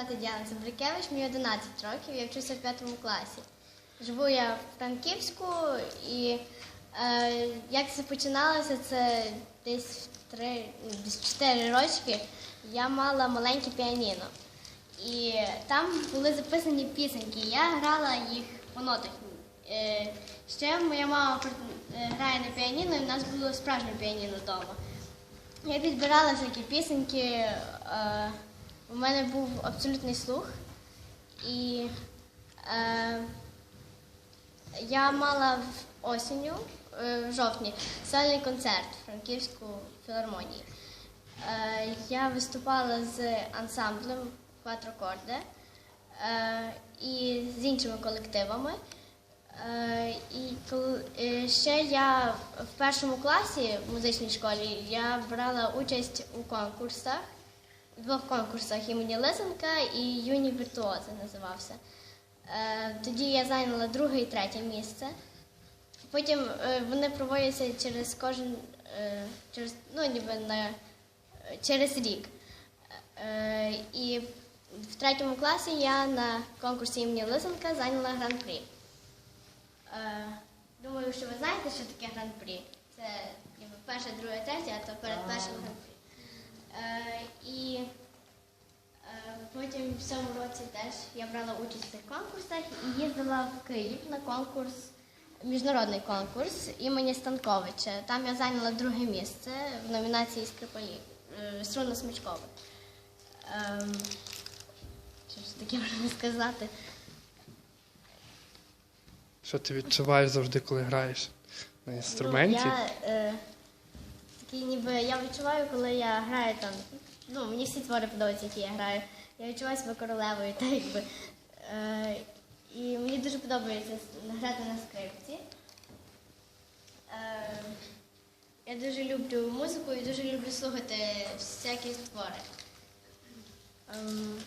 звати Діана Забрикевич, мені 11 років, я вчуся в 5 класі. Живу я в Франківську і е, як це починалося, це десь в ну, десь 4 рочки я мала маленьке піаніно. І там були записані пісеньки. Я грала їх по нотах. Е, ще моя мама е, грає на піаніно, і в нас було справжнє піаніно вдома. Я підбирала всякі пісеньки. Е, у мене був абсолютний слух. І е, я мала в осінню, е, в жовтні, сольний концерт в Франківську філармонії. Е, я виступала з ансамблем Кватрокорде е, і з іншими колективами. Е, і е, ще я в першому класі в музичній школі я брала участь у конкурсах, у двох конкурсах імені Лисенка і Юні віртуози називався. Е, тоді я зайняла друге і третє місце. Потім е, вони проводяться через кожен е, через, ну, ніби на, через рік. І в третьому класі я на конкурсі імені Лисенка зайняла гран-прі. Думаю, що ви знаєте, що таке гран-прі. Це ніби перше, друге, третє, а то перед потім в цьому році теж я брала участь в цих конкурсах і їздила в Київ на конкурс, міжнародний конкурс імені Станковича. Там я зайняла друге місце в номінації Скрипалі, е, струнно смичкове. Ем, що ж таке можна сказати? Що ти відчуваєш завжди, коли граєш на інструменті? Ну, я, е, такий, ніби, я відчуваю, коли я граю там. Ну, мені всі твори подобаються, які я граю. Я відчуваю себе королевою, так якби. Е, і мені дуже подобається грати на скрипці. Е, я дуже люблю музику і дуже люблю слухати всякі твори. Ем,